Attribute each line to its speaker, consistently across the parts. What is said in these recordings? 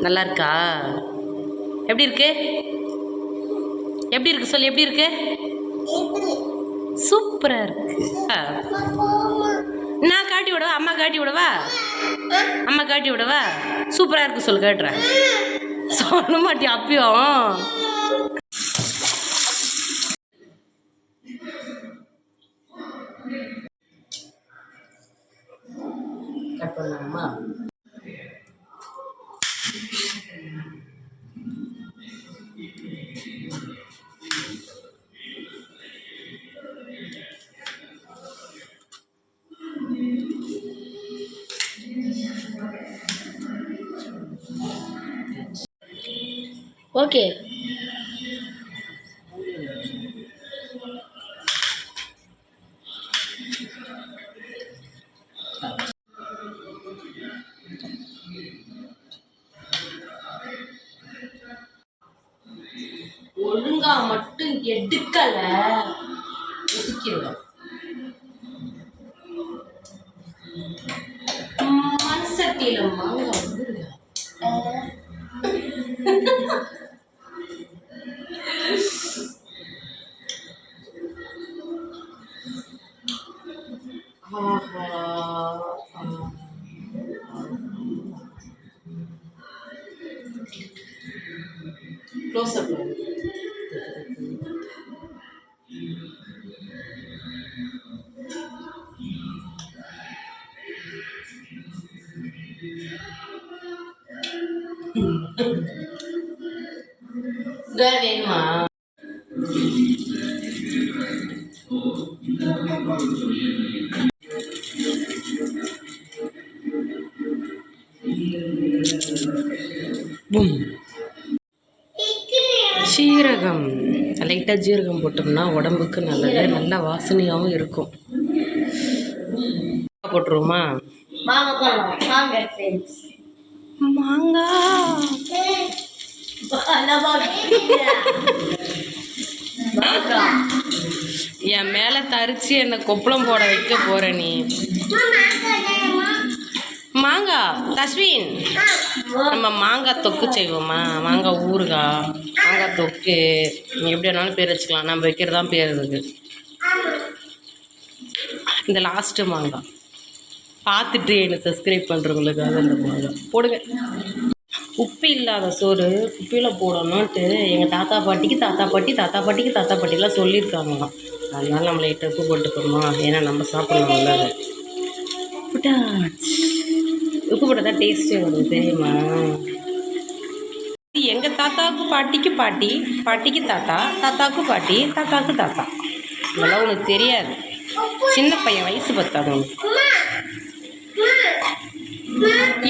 Speaker 1: நல்லா இருக்கா எப்படி இருக்கு? எப்படி இருக்கு சொல்லு எப்படி இருக்கு? சூப்பரா இருக்கு. ஆ. நான் காட்டி விடவா? அம்மா காட்டி விடவா? அம்மா காட்டி விடவா? சூப்பரா இருக்கு சொல்லு கேட்டுறேன். சொல்ல மாட்டியா அப்பயும்? கட் பண்ணலாமா?
Speaker 2: ஓகே
Speaker 1: எடுக்கல மண்சட்டியில மண் மாங்காய் க்ளோஸ் அப் வேணுமா? சீரகம். லைட்டாக ஜீரகம் போட்டோம்னா உடம்புக்கு நல்லது. நல்ல வாசனையாகவும் இருக்கும். போட்டுருவோமா?
Speaker 2: ஃப்ரெண்ட்ஸ்
Speaker 1: மாங்காய் என் மேலே தரிச்சு என்னை கொப்பளம் போட வைக்க போற நீ. மாங்காய் தஸ்வின். நம்ம மாங்காய் தொக்கு செய்வோமா? மாங்காய் ஊறுகாய் மாங்காய் தொக்கு. நீ எப்படி வேணாலும் பேர் வச்சுக்கலாம். நம்ம வைக்கிறது தான் பேர் இதுக்கு இந்த லாஸ்ட்டு மாங்காய். பார்த்துட்டு என்னை சப்ஸ்கிரைப் பண்ணுறவங்களுக்காக இந்த மாங்காய் போடுங்க. உப்பு இல்லாத சோறு உப்பில் போடணுன்ட்டு எங்கள் தாத்தா பாட்டிக்கு தாத்தா பாட்டி தாத்தா பாட்டிக்கு தாத்தா பாட்டிலாம் சொல்லியிருக்காங்களாம். அதனால நம்மளை லைட்டாக உப்பு போட்டுக்கணுமா ஏன்னா நம்ம சாப்பிட்லாம்ல அதை. புட்டா உப்பு போட்டால் தான் டேஸ்ட்டே வரும் தெரியுமா? எங்கள் தாத்தாவுக்கு பாட்டிக்கு பாட்டி பாட்டிக்கு தாத்தா தாத்தாவுக்கு பாட்டி தாத்தாவுக்கு தாத்தா. இதெல்லாம் உனக்கு தெரியாது. சின்ன பையன் வயசு பத்தாது உனக்கு.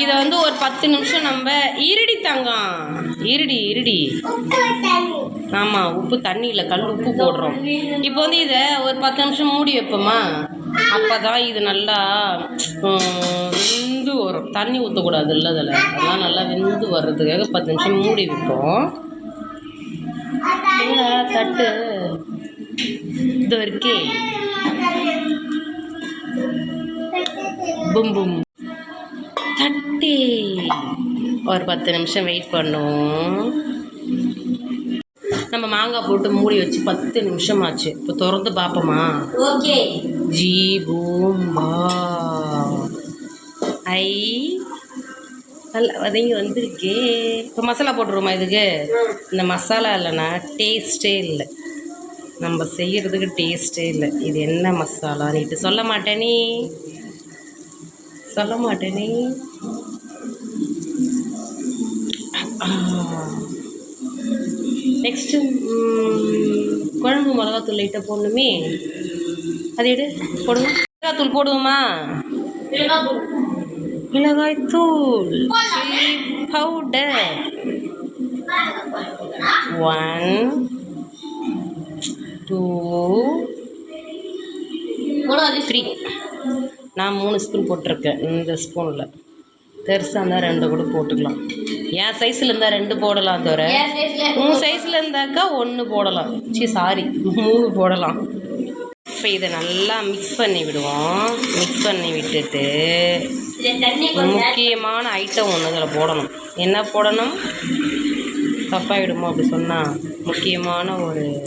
Speaker 1: இதை வந்து ஒரு பத்து நிமிஷம் நம்ம இருடி தங்கம். இருடி இருடி. ஆமாம் உப்பு தண்ணியில் கல் உப்பு போடுறோம். இப்போ வந்து இதை ஒரு பத்து நிமிஷம் மூடி வைப்போமா? அப்போ தான் இது நல்லா வெந்து வரும். தண்ணி ஊற்றக்கூடாது இல்லை அதில். அதெல்லாம் நல்லா வெந்து வர்றதுக்காக பத்து நிமிஷம் மூடி வைப்போம். தட்டு. இது இருக்கே பும் பும். தட்டி ஒரு பத்து நிமிஷம் வெயிட் பண்ணுவோம். நம்ம மாங்காய் போட்டு மூடி வச்சு பத்து நிமிஷம் ஆச்சு. இப்போ திறந்து பார்ப்போமா?
Speaker 2: ஓகே.
Speaker 1: ஜி பூம் பா ஐ. நல்லா வதங்கி வந்திருக்கே. இப்போ மசாலா போட்டுருவோமா இதுக்கு? இந்த மசாலா இல்லைன்னா டேஸ்ட்டே இல்லை. நம்ம செய்கிறதுக்கு டேஸ்ட்டே இல்லை. இது என்ன மசாலா? நீட்டு சொல்ல மாட்டேனே. சொல்ல மாட்டேனே. நெக்ஸ்ட்டு குழம்பு மிளகாத்தூள் லைட்டாக போடணுமே. அது எடு போடுங்க மிளகாத்தூள் போடுவோமா? மிளகாய்த்தூள் தூள் பவுடர் ஒன் டூ த்ரீ நான் மூணு ஸ்பூன் போட்டிருக்கேன். இந்த ஸ்பூனில் பெருசாக இருந்தால் ரெண்டு கூட போட்டுக்கலாம். என் சைஸில் இருந்தால் ரெண்டு போடலாம் தவிர உன் சைஸில் இருந்தாக்கா ஒன்று போடலாம். சி சாரி மூணு போடலாம். இப்போ இதை நல்லா மிக்ஸ் பண்ணி விடுவோம். மிக்ஸ் பண்ணி விட்டுட்டு முக்கியமான ஐட்டம் ஒன்று இதில் போடணும். என்ன போடணும்? தப்பாயிடுமோ அப்படி சொன்னால் முக்கியமான ஒரு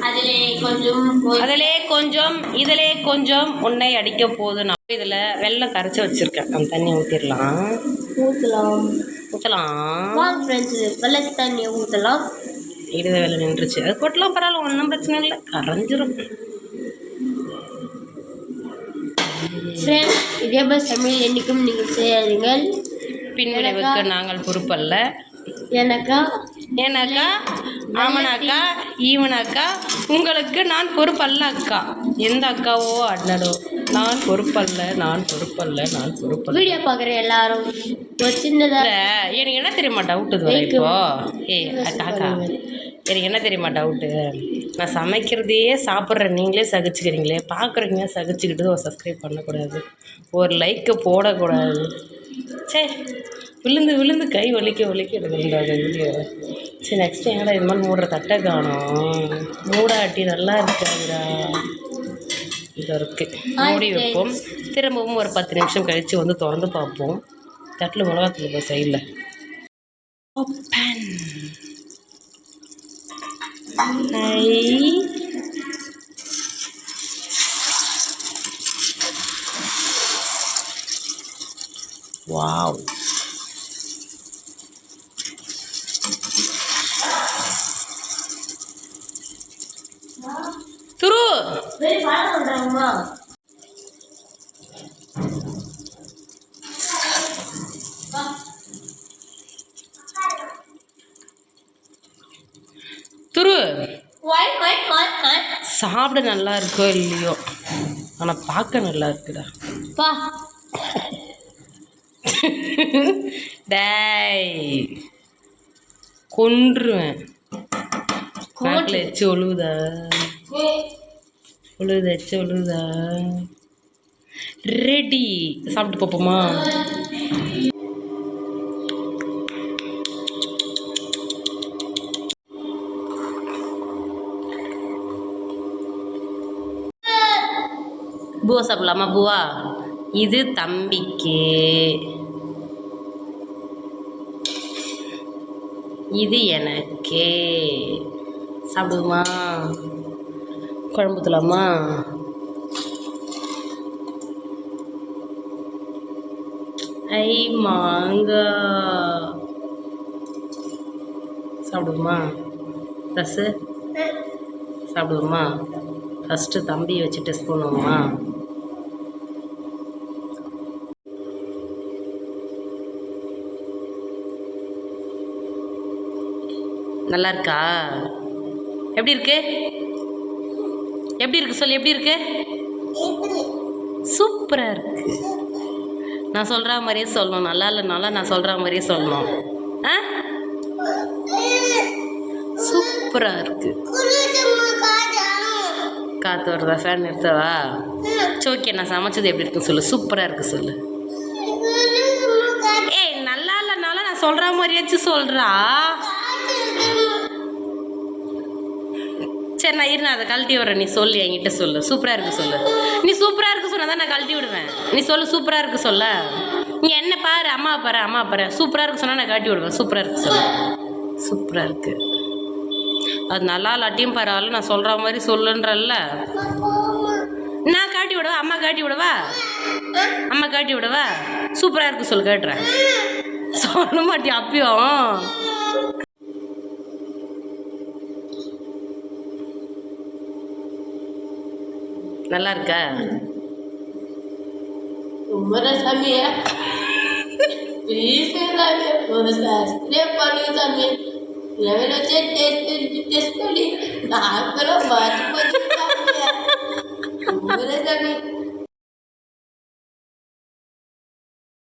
Speaker 2: அதிலே கொஞ்சம் கொ-
Speaker 1: அதிலே கொஞ்சம் இதிலே கொஞ்சம் உன்னை அடிக்க போகுது. நான் இதில் வெள்ளம் கரைச்சி வச்சுருக்கேன். அந்த தண்ணி ஊற்றிடலாம்
Speaker 2: ஊற்றலாம்
Speaker 1: ஊற்றலாம்
Speaker 2: வாங்க ஃப்ரெண்ட்ஸ் வெள்ளை தண்ணியை ஊற்றலாம்
Speaker 1: இடுத வேலை நின்றுச்சு. அது கொட்டலாம் பரவாயில்ல ஒன்றும் பிரச்சனை இல்லை. கரைஞ்சிரும்.
Speaker 2: ஃப்ரெண்ட்ஸ் இதே மாதிரி சமையல் என்றைக்கும் நீங்கள் செய்யாதீங்கள்.
Speaker 1: பின்விளைவுக்கு நாங்கள் பொறுப்பல்ல.
Speaker 2: எனக்கா
Speaker 1: ஏன்னாக்கா ஆமனாக்கா? ஈவனாக்கா? உங்களுக்கு நான் பொறுப்பல்ல அக்கா எந்த அக்காவோ அண்ணனோ நான் பொறுப்பல்ல நான் பொறுப்பல்ல நான் பொறுப்பல்ல.
Speaker 2: வீடியோ பார்க்குற எல்லாரும் ஒரு சின்னதாக
Speaker 1: எனக்கு என்ன தெரியுமா டவுட்டு இப்போ? ஏய் காக்கா எனக்கு என்ன தெரியுமா டவுட்டு நான் சமைக்கிறதையே சாப்பிட்ற நீங்களே சகிச்சுக்கிறீங்களே பார்க்குறீங்க சகிச்சுக்கிட்டு சப்ஸ்கிரைப் பண்ணக்கூடாது. ஒரு லைக்கை போடக்கூடாது. சே விழுந்து விழுந்து கை வலிக்க வலிக்க எடுக்கல அந்த வீடியோ சரி நெக்ஸ்ட் எங்கடா இது மாதிரி மூடுற தட்டை காணும். மூடாட்டி நல்லா இருக்காதுடா. இது இருக்கு. மூடி வைப்போம். திரும்பவும் ஒரு பத்து நிமிஷம் கழித்து வந்து திறந்து பார்ப்போம். தட்டில் மிளகாத்தூள் போய் சைடில் ஓப்பன் வாவ் துரு. துரு. சாப்பிட நல்லா இருக்கோ இல்லையோ? ஆனால் பார்க்க நல்லா இருக்குடா.
Speaker 2: பா.
Speaker 1: டேய். கொன்றுவேன். நாட்டில் எச்சு ஒழுகுதா ஒழுகுதா எச்சு ஒழுகுதா ரெடி. சாப்பிட்டு பார்ப்போமா? பூவா சாப்பிடலாமா பூவா? இது தம்பிக்கு. இது எனக்கு. சாப்பிடுமா குழம்பு ஊற்றலாமா ஐ மாங்கா. சாப்பிடுமா ரசு சாப்பிடுவோமா ஃபஸ்ட்டு தம்பி வச்சு டெஸ்ட் பண்ணுவோமா நல்லா இருக்கா எப்படி இருக்கு? எப்படி இருக்கு சொல்லு எப்படி இருக்கு? சூப்பராக இருக்கு. நான் சொல்கிற மாதிரியே சொல்லணும். நல்லா இல்லைனால நான் சொல்கிற மாதிரியே சொல்லணும். ஆ? சூப்பராக இருக்கு. காற்று வருதா? ஃபேன் நிறுத்தவா? சரி ஓகே நான் சமைச்சது எப்படி இருக்குன்னு சொல்லு. சூப்பராக இருக்கு சொல்லு. ஏய் நல்லா இல்லைனால நான் சொல்கிற மாதிரியாச்சும் சொல்கிறா சரி நான் இரு நான் அதை கழட்டி விடுறேன். நீ சொல்லு என்கிட்ட சொல்லு. சூப்பராக இருக்கு சொல்லு. நீ சூப்பராக இருக்கு சொன்னால் தான் நான் கழட்டி விடுவேன். நீ சொல்லு சூப்பராக இருக்கு சொல்ல. நீ என்ன பாரு அம்மா பாரு அம்மா பாரு. சூப்பராக இருக்கு சொன்னால் நான் கழட்டி விடுவேன். சூப்பராக இருக்கு சொல்லு. சூப்பராக இருக்கு. அது நல்லா இல்லாட்டியும் பரவாயில்ல நான் சொல்கிற மாதிரி சொல்லுன்றல்ல. நான் காட்டி விடவா? அம்மா காட்டி விடவா? அம்மா காட்டி விடவா? சூப்பராக இருக்கு சொல்லு கேட்டுறேன். சொல்ல மாட்டியா அப்பயும்? நல்லா இருக்கா
Speaker 2: குமரசாமி ப்ளீஸ்சாமி ஒரு శాస్త్రీయ పండుగ సామి లెవెల్ వచ్చే టేస్ట్ టేస్ట్ నాకు కూడా మార్చిపోతుంది కుమరసామి